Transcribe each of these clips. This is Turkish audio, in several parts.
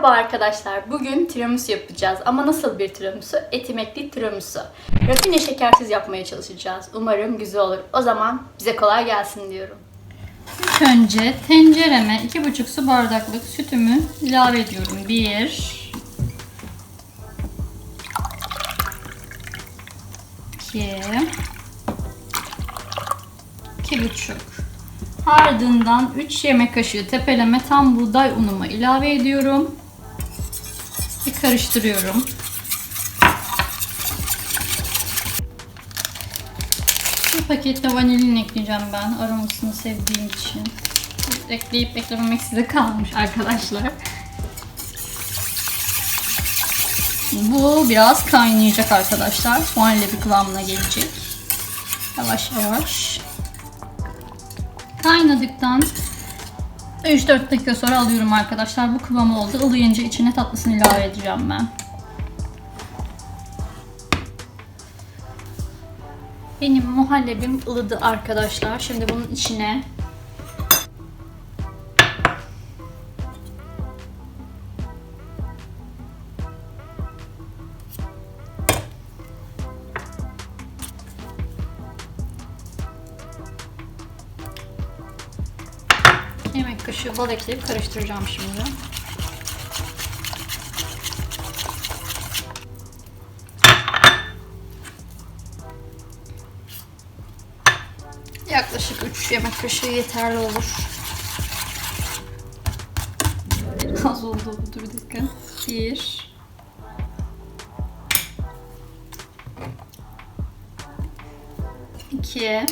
Merhaba arkadaşlar. Bugün tiramisu yapacağız. Ama nasıl bir tiramisu? Etimekli tiramisu. Rafine şekersiz yapmaya çalışacağız. Umarım güzel olur. O zaman bize kolay gelsin diyorum. İlk önce tencereme 2,5 su bardaklık sütümü ilave ediyorum. 1 2 2,5 Ardından 3 yemek kaşığı tepeleme tam buğday unumu ilave ediyorum. Ve karıştırıyorum. Bir paket de vanilin ekleyeceğim ben aromasını sevdiğim için. Ekleyip eklememek size kalmış arkadaşlar. Bu biraz kaynayacak arkadaşlar. Vanilya bir kıvamına gelecek. Yavaş yavaş. Kaynadıktan 3-4 dakika sonra alıyorum arkadaşlar. Bu kıvam oldu. Ilıyınca içine tatlısını ilave edeceğim ben. Benim muhallebim ılıdı arkadaşlar. Şimdi bunun içine kaşığı bal ekleyip karıştıracağım şimdi. Yaklaşık 3 yemek kaşığı yeterli olur. Az oldu bu dur bir dakika. 1 2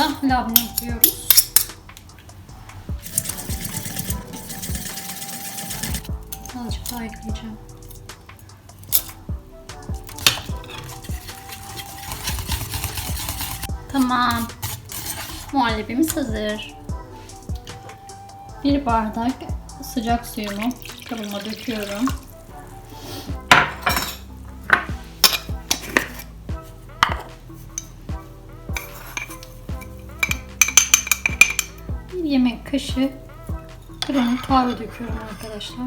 da labne ekliyoruz. Azıcık daha ekleyeceğim. Tamam. Muhallebimiz hazır. Bir bardak sıcak suyumu kabıma döküyorum. Bir yemek kaşığı krem kahve döküyorum arkadaşlar.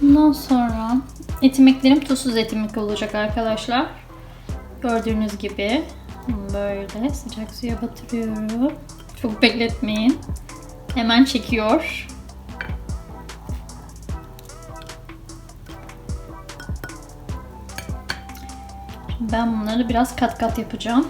Bundan sonra etimeklerim tuzsuz etimek olacak arkadaşlar. Gördüğünüz gibi böyle sıcak suya batırıyorum. Çok bekletmeyin. Hemen çekiyor. Ben bunları biraz kat kat yapacağım.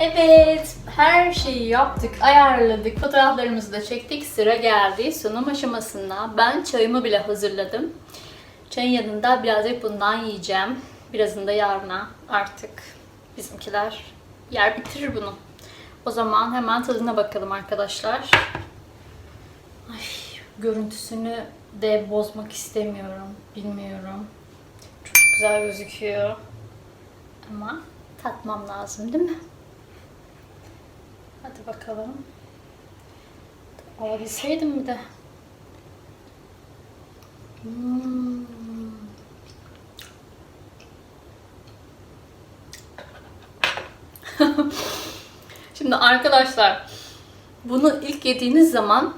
Evet, her şeyi yaptık, ayarladık, fotoğraflarımızı da çektik. Sıra geldi sunum aşamasına. Ben çayımı bile hazırladım. Çayın yanında birazcık bundan yiyeceğim. Birazını da yarına artık bizimkiler yer bitirir bunu. O zaman hemen tadına bakalım arkadaşlar. Ay, görüntüsünü de bozmak istemiyorum. Bilmiyorum. Çok güzel gözüküyor. Ama tatmam lazım değil mi? Hadi bakalım. Alabilseydim bir de. Hmm. Şimdi arkadaşlar bunu ilk yediğiniz zaman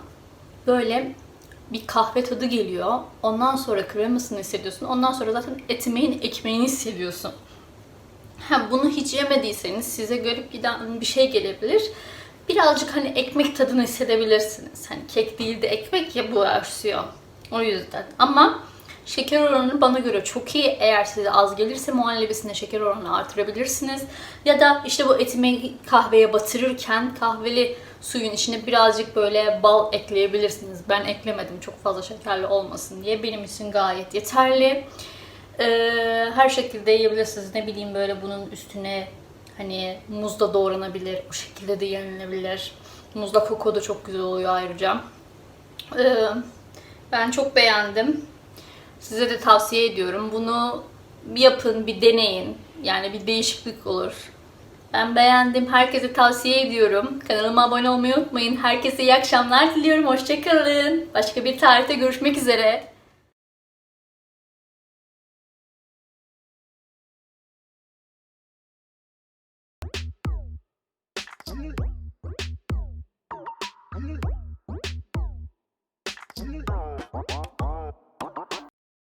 böyle bir kahve tadı geliyor. Ondan sonra kremasını hissediyorsun. Ondan sonra zaten etimeğin ekmeğini hissediyorsun. Ha, bunu hiç yemediyseniz size garip giden bir şey gelebilir. Birazcık hani ekmek tadını hissedebilirsiniz. Hani kek değil de ekmek ya bu versiyon. O yüzden. Ama şeker oranı bana göre çok iyi. Eğer size az gelirse muhallebisine şeker oranını artırabilirsiniz. Ya da işte bu etimi kahveye batırırken kahveli suyun içine birazcık böyle bal ekleyebilirsiniz. Ben eklemedim çok fazla şekerli olmasın diye. Benim için gayet yeterli. Ee, her şekilde yiyebilirsiniz. Ne bileyim böyle bunun üstüne hani muz da doğranabilir. O şekilde de yenilebilir. Muzla koko da çok güzel oluyor ayrıca. Ee, ben çok beğendim. Size de tavsiye ediyorum. Bunu yapın, bir deneyin. Yani bir değişiklik olur. Ben beğendim. Herkese tavsiye ediyorum. Kanalıma abone olmayı unutmayın. Herkese iyi akşamlar diliyorum. Hoşçakalın. Başka bir tarihte görüşmek üzere.